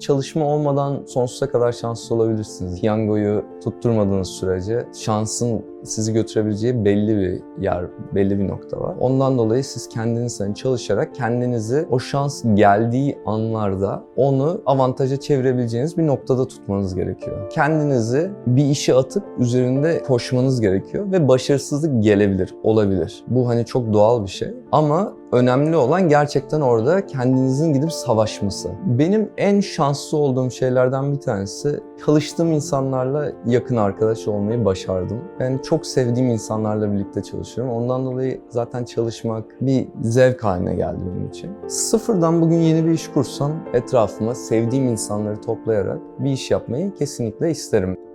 Çalışma olmadan sonsuza kadar şanslı olabilirsiniz. Piyangoyu tutturmadığınız sürece şansın sizi götürebileceği belli bir yer, belli bir nokta var. Ondan dolayı siz kendiniz hani çalışarak kendinizi o şans geldiği anlarda onu avantaja çevirebileceğiniz bir noktada tutmanız gerekiyor. Kendinizi bir işe atıp üzerinde koşmanız gerekiyor ve başarısızlık gelebilir, olabilir. Bu hani çok doğal bir şey. Ama önemli olan gerçekten orada kendinizin gidip savaşması. Benim en şanslı olduğum şeylerden bir tanesi çalıştığım insanlarla yakın arkadaş olmayı başardım. Yani çok sevdiğim insanlarla birlikte çalışıyorum. Ondan dolayı zaten çalışmak bir zevk haline geldi benim için. Sıfırdan bugün yeni bir iş kursam etrafıma sevdiğim insanları toplayarak bir iş yapmayı kesinlikle isterim.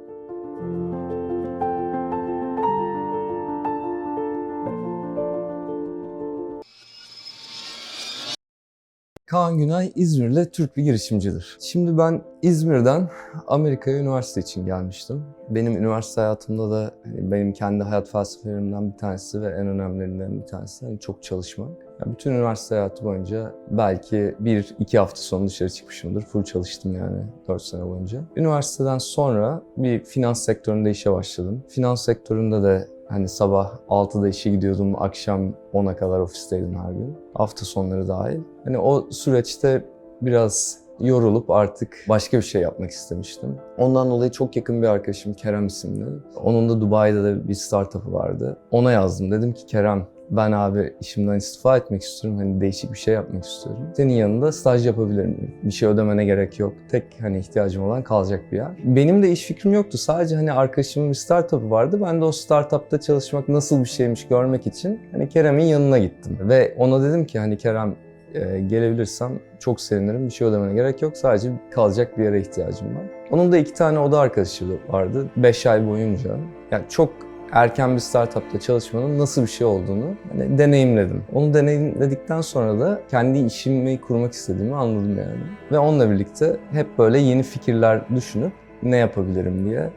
Kaan Günay İzmir'de Türk bir girişimcidir. Şimdi ben İzmir'den Amerika'ya üniversite için gelmiştim. Benim üniversite hayatımda da hani benim kendi hayat felsefelerimden bir tanesi ve en önemlilerinden bir tanesi hani çok çalışmak. Yani bütün üniversite hayatı boyunca belki bir iki hafta sonu dışarı çıkmışımdır. Full çalıştım yani 4 sene boyunca. Üniversiteden sonra bir finans sektöründe işe başladım. Finans sektöründe de Hani sabah 6'da işe gidiyordum, akşam 10'a kadar ofisteydim her gün. Hafta sonları dahil. Hani o süreçte biraz yorulup artık başka bir şey yapmak istemiştim. Ondan dolayı çok yakın bir arkadaşım Kerem isimli. Onun da Dubai'de de bir startup'ı vardı. Ona yazdım. Dedim ki Kerem ben abi işimden istifa etmek istiyorum. Hani değişik bir şey yapmak istiyorum. Senin yanında staj yapabilir miyim? Bir şey ödemene gerek yok. Tek hani ihtiyacım olan kalacak bir yer. Benim de iş fikrim yoktu. Sadece hani arkadaşımın bir startup'ı vardı. Ben de o startup'ta çalışmak nasıl bir şeymiş görmek için hani Kerem'in yanına gittim. Ve ona dedim ki hani Kerem e, gelebilirsem çok sevinirim. Bir şey ödemene gerek yok. Sadece kalacak bir yere ihtiyacım var. Onun da iki tane oda arkadaşı vardı. Beş ay boyunca. Yani çok erken bir startupta çalışmanın nasıl bir şey olduğunu hani deneyimledim. Onu deneyimledikten sonra da kendi işimi kurmak istediğimi anladım yani. Ve onunla birlikte hep böyle yeni fikirler düşünüp ne yapabilirim diye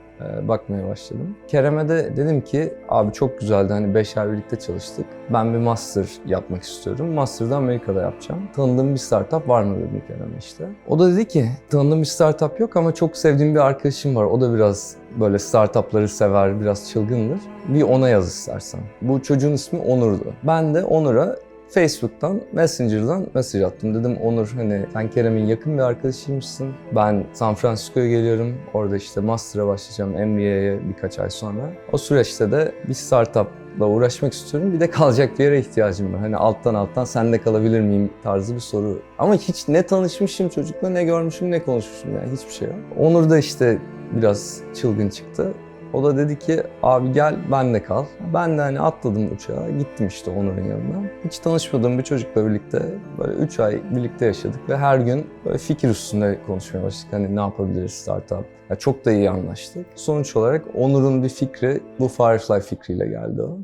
bakmaya başladım. Kerem'e de dedim ki abi çok güzeldi hani 5 ay birlikte çalıştık. Ben bir master yapmak istiyorum. Master'da Amerika'da yapacağım. Tanıdığım bir startup var mı dedim Kerem'e işte. O da dedi ki tanıdığım bir startup yok ama çok sevdiğim bir arkadaşım var. O da biraz böyle startupları sever, biraz çılgındır. Bir ona yaz istersen. Bu çocuğun ismi Onur'du. Ben de Onur'a Facebook'tan, Messenger'dan mesaj attım. Dedim Onur hani sen Kerem'in yakın bir arkadaşıymışsın. Ben San Francisco'ya geliyorum. Orada işte master'a başlayacağım MBA'ye birkaç ay sonra. O süreçte de bir startup'la uğraşmak istiyorum. Bir de kalacak bir yere ihtiyacım var. Hani alttan alttan sende kalabilir miyim tarzı bir soru. Ama hiç ne tanışmışım çocukla ne görmüşüm ne konuşmuşum yani hiçbir şey yok. Onur da işte biraz çılgın çıktı. O da dedi ki abi gel ben de kal. Ben de hani atladım uçağa gittim işte Onur'un yanına. Hiç tanışmadığım bir çocukla birlikte böyle 3 ay birlikte yaşadık ve her gün böyle fikir üstünde konuşmaya başladık. Hani ne yapabiliriz startup. Ya çok da iyi anlaştık. Sonuç olarak Onur'un bir fikri bu Firefly fikriyle geldi o.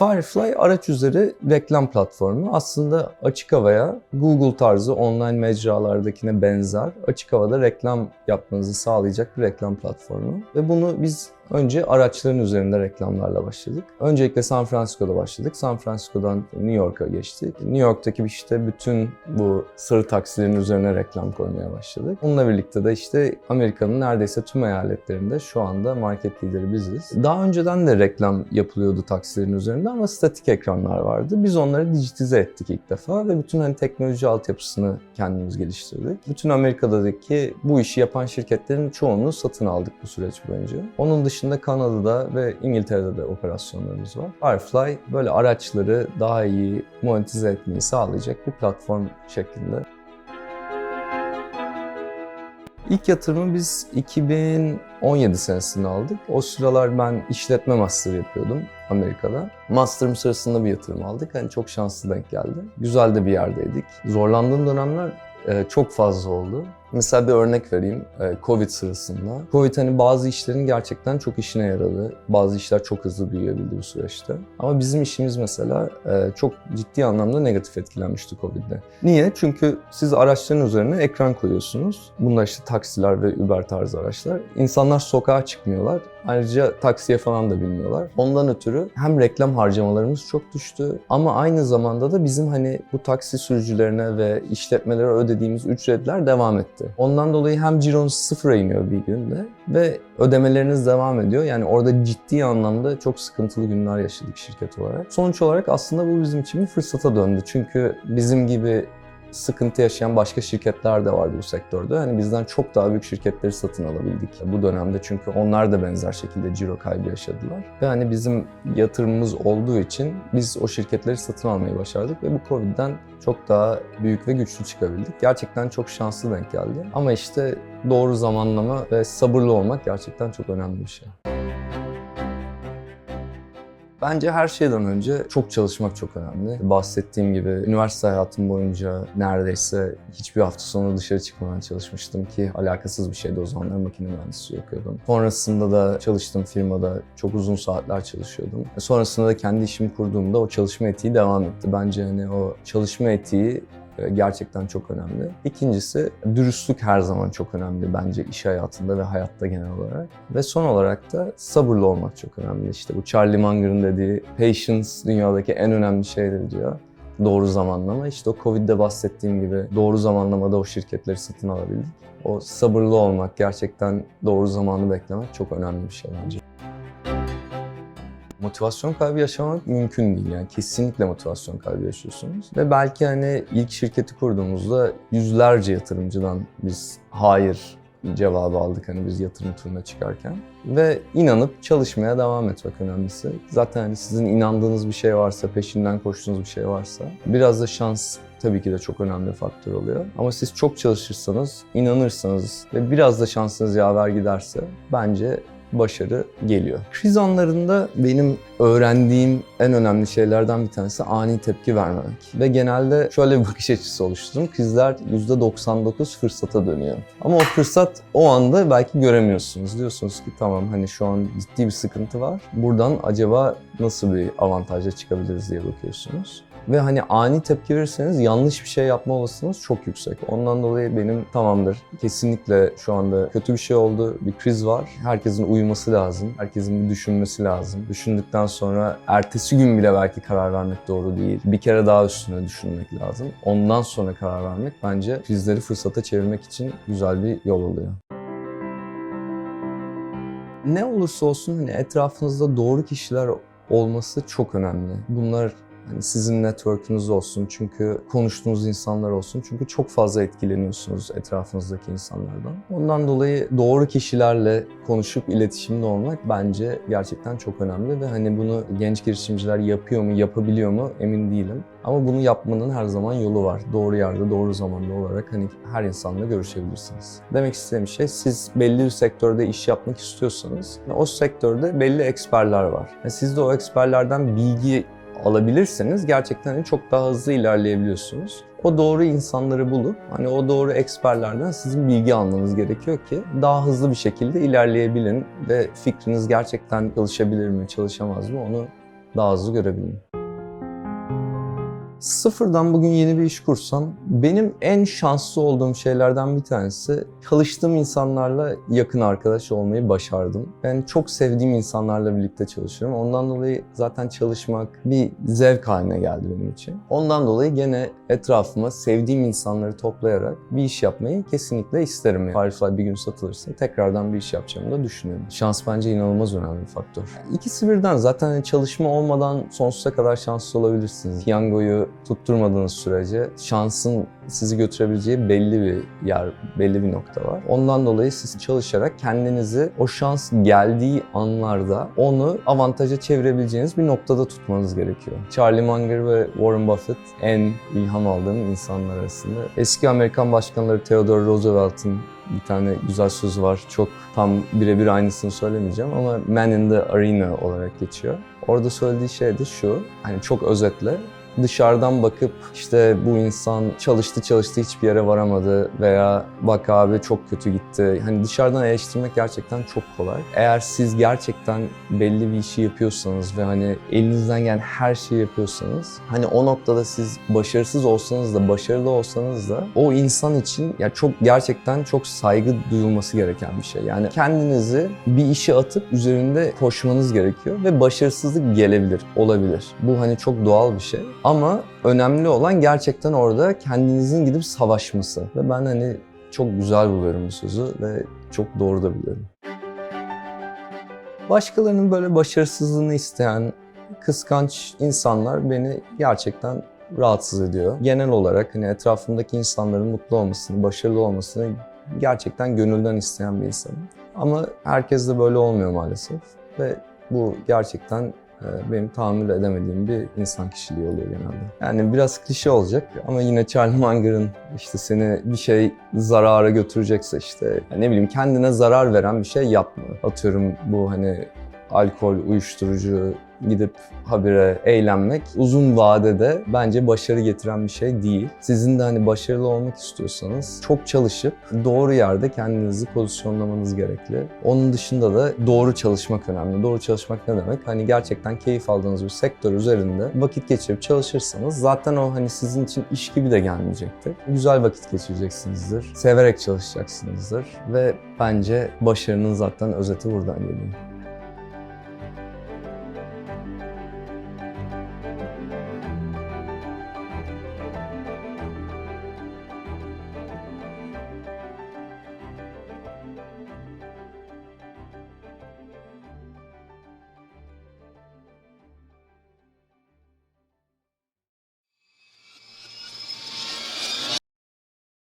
Firefly araç üzeri reklam platformu. Aslında açık havaya Google tarzı online mecralardakine benzer açık havada reklam yapmanızı sağlayacak bir reklam platformu. Ve bunu biz Önce araçların üzerinde reklamlarla başladık. Öncelikle San Francisco'da başladık. San Francisco'dan New York'a geçtik. New York'taki işte bütün bu sarı taksilerin üzerine reklam koymaya başladık. Onunla birlikte de işte Amerika'nın neredeyse tüm eyaletlerinde şu anda market lideri biziz. Daha önceden de reklam yapılıyordu taksilerin üzerinde ama statik ekranlar vardı. Biz onları dijitize ettik ilk defa ve bütün hani teknoloji altyapısını kendimiz geliştirdik. Bütün Amerika'daki bu işi yapan şirketlerin çoğunu satın aldık bu süreç boyunca. Onun dışında dışında Kanada'da ve İngiltere'de de operasyonlarımız var. Firefly böyle araçları daha iyi monetize etmeyi sağlayacak bir platform şeklinde. İlk yatırımı biz 2017 senesinde aldık. O sıralar ben işletme master yapıyordum Amerika'da. Master'ım sırasında bir yatırım aldık. Hani çok şanslı denk geldi. Güzel de bir yerdeydik. Zorlandığım dönemler e, çok fazla oldu. Mesela bir örnek vereyim. Ee, Covid sırasında. Covid hani bazı işlerin gerçekten çok işine yaradı. Bazı işler çok hızlı büyüyebildi bu süreçte. Ama bizim işimiz mesela e, çok ciddi anlamda negatif etkilenmişti Covid'de. Niye? Çünkü siz araçların üzerine ekran koyuyorsunuz. Bunlar işte taksiler ve Uber tarzı araçlar. İnsanlar sokağa çıkmıyorlar. Ayrıca taksiye falan da bilmiyorlar. Ondan ötürü hem reklam harcamalarımız çok düştü ama aynı zamanda da bizim hani bu taksi sürücülerine ve işletmelere ödediğimiz ücretler devam etti. Ondan dolayı hem cironuz sıfıra iniyor bir günde ve ödemeleriniz devam ediyor. Yani orada ciddi anlamda çok sıkıntılı günler yaşadık şirket olarak. Sonuç olarak aslında bu bizim için bir fırsata döndü. Çünkü bizim gibi sıkıntı yaşayan başka şirketler de vardı bu sektörde. Hani bizden çok daha büyük şirketleri satın alabildik bu dönemde çünkü onlar da benzer şekilde ciro kaybı yaşadılar. Ve hani bizim yatırımımız olduğu için biz o şirketleri satın almayı başardık ve bu Covid'den çok daha büyük ve güçlü çıkabildik. Gerçekten çok şanslı denk geldi. Ama işte doğru zamanlama ve sabırlı olmak gerçekten çok önemli bir şey. Bence her şeyden önce çok çalışmak çok önemli. Bahsettiğim gibi üniversite hayatım boyunca neredeyse hiçbir hafta sonu dışarı çıkmadan çalışmıştım ki alakasız bir şeydi o zamanlar makine mühendisliği okuyordum. Sonrasında da çalıştığım firmada çok uzun saatler çalışıyordum. Sonrasında da kendi işimi kurduğumda o çalışma etiği devam etti. Bence hani o çalışma etiği gerçekten çok önemli. İkincisi dürüstlük her zaman çok önemli bence iş hayatında ve hayatta genel olarak. Ve son olarak da sabırlı olmak çok önemli. İşte bu Charlie Munger'ın dediği patience dünyadaki en önemli şeydir diyor. Doğru zamanlama. İşte o Covid'de bahsettiğim gibi doğru zamanlamada o şirketleri satın alabildik. O sabırlı olmak, gerçekten doğru zamanı beklemek çok önemli bir şey bence. Motivasyon kaybı yaşamak mümkün değil yani kesinlikle motivasyon kaybı yaşıyorsunuz. Ve belki hani ilk şirketi kurduğumuzda yüzlerce yatırımcıdan biz hayır cevabı aldık hani biz yatırım turuna çıkarken. Ve inanıp çalışmaya devam etmek önemlisi. Zaten hani sizin inandığınız bir şey varsa, peşinden koştuğunuz bir şey varsa biraz da şans tabii ki de çok önemli bir faktör oluyor. Ama siz çok çalışırsanız, inanırsanız ve biraz da şansınız yaver giderse bence başarı geliyor. Kriz anlarında benim öğrendiğim en önemli şeylerden bir tanesi ani tepki vermemek. Ve genelde şöyle bir bakış açısı oluşturdum. Krizler %99 fırsata dönüyor. Ama o fırsat o anda belki göremiyorsunuz. Diyorsunuz ki tamam hani şu an ciddi bir sıkıntı var. Buradan acaba nasıl bir avantajla çıkabiliriz diye bakıyorsunuz. Ve hani ani tepki verirseniz yanlış bir şey yapma olasılığınız çok yüksek. Ondan dolayı benim tamamdır kesinlikle şu anda kötü bir şey oldu, bir kriz var. Herkesin uyuması lazım, herkesin bir düşünmesi lazım. Düşündükten sonra ertesi gün bile belki karar vermek doğru değil. Bir kere daha üstüne düşünmek lazım. Ondan sonra karar vermek bence krizleri fırsata çevirmek için güzel bir yol oluyor. Ne olursa olsun hani etrafınızda doğru kişiler olması çok önemli. Bunlar Hani sizin network'ünüz olsun çünkü konuştuğunuz insanlar olsun çünkü çok fazla etkileniyorsunuz etrafınızdaki insanlardan. Ondan dolayı doğru kişilerle konuşup iletişimde olmak bence gerçekten çok önemli ve hani bunu genç girişimciler yapıyor mu, yapabiliyor mu emin değilim. Ama bunu yapmanın her zaman yolu var. Doğru yerde, doğru zamanda olarak hani her insanla görüşebilirsiniz. Demek istediğim şey siz belli bir sektörde iş yapmak istiyorsanız o sektörde belli eksperler var. Yani siz de o eksperlerden bilgi alabilirseniz gerçekten hani çok daha hızlı ilerleyebiliyorsunuz. O doğru insanları bulup hani o doğru eksperlerden sizin bilgi almanız gerekiyor ki daha hızlı bir şekilde ilerleyebilin ve fikriniz gerçekten çalışabilir mi, çalışamaz mı onu daha hızlı görebilin. Sıfırdan bugün yeni bir iş kursam benim en şanslı olduğum şeylerden bir tanesi çalıştığım insanlarla yakın arkadaş olmayı başardım. Ben çok sevdiğim insanlarla birlikte çalışıyorum. Ondan dolayı zaten çalışmak bir zevk haline geldi benim için. Ondan dolayı gene etrafıma sevdiğim insanları toplayarak bir iş yapmayı kesinlikle isterim. Firefly bir gün satılırsa tekrardan bir iş yapacağımı da düşünüyorum. Şans bence inanılmaz önemli bir faktör. İkisi birden zaten çalışma olmadan sonsuza kadar şanslı olabilirsiniz. Piyangoyu tutturmadığınız sürece şansın sizi götürebileceği belli bir yer, belli bir nokta var. Ondan dolayı siz çalışarak kendinizi o şans geldiği anlarda onu avantaja çevirebileceğiniz bir noktada tutmanız gerekiyor. Charlie Munger ve Warren Buffett en ilham aldığım insanlar arasında. Eski Amerikan başkanları Theodore Roosevelt'in bir tane güzel söz var. Çok tam birebir aynısını söylemeyeceğim ama Man in the Arena olarak geçiyor. Orada söylediği şey de şu, hani çok özetle dışarıdan bakıp işte bu insan çalıştı çalıştı hiçbir yere varamadı veya bak abi çok kötü gitti. Hani dışarıdan eleştirmek gerçekten çok kolay. Eğer siz gerçekten belli bir işi yapıyorsanız ve hani elinizden gelen her şeyi yapıyorsanız hani o noktada siz başarısız olsanız da başarılı olsanız da o insan için ya çok gerçekten çok saygı duyulması gereken bir şey. Yani kendinizi bir işe atıp üzerinde koşmanız gerekiyor ve başarısızlık gelebilir, olabilir. Bu hani çok doğal bir şey. Ama önemli olan gerçekten orada kendinizin gidip savaşması. Ve ben hani çok güzel buluyorum bu sözü ve çok doğru da buluyorum. Başkalarının böyle başarısızlığını isteyen, kıskanç insanlar beni gerçekten rahatsız ediyor. Genel olarak hani etrafımdaki insanların mutlu olmasını, başarılı olmasını gerçekten gönülden isteyen bir insanım. Ama herkes de böyle olmuyor maalesef ve bu gerçekten benim tahammül edemediğim bir insan kişiliği oluyor genelde. Yani biraz klişe olacak ama yine Charlie Munger'ın işte seni bir şey zarara götürecekse işte ne bileyim kendine zarar veren bir şey yapma. Atıyorum bu hani alkol, uyuşturucu gidip habire eğlenmek uzun vadede bence başarı getiren bir şey değil. Sizin de hani başarılı olmak istiyorsanız çok çalışıp doğru yerde kendinizi pozisyonlamanız gerekli. Onun dışında da doğru çalışmak önemli. Doğru çalışmak ne demek? Hani gerçekten keyif aldığınız bir sektör üzerinde vakit geçirip çalışırsanız zaten o hani sizin için iş gibi de gelmeyecektir. Güzel vakit geçireceksinizdir. Severek çalışacaksınızdır ve bence başarının zaten özeti buradan geliyor.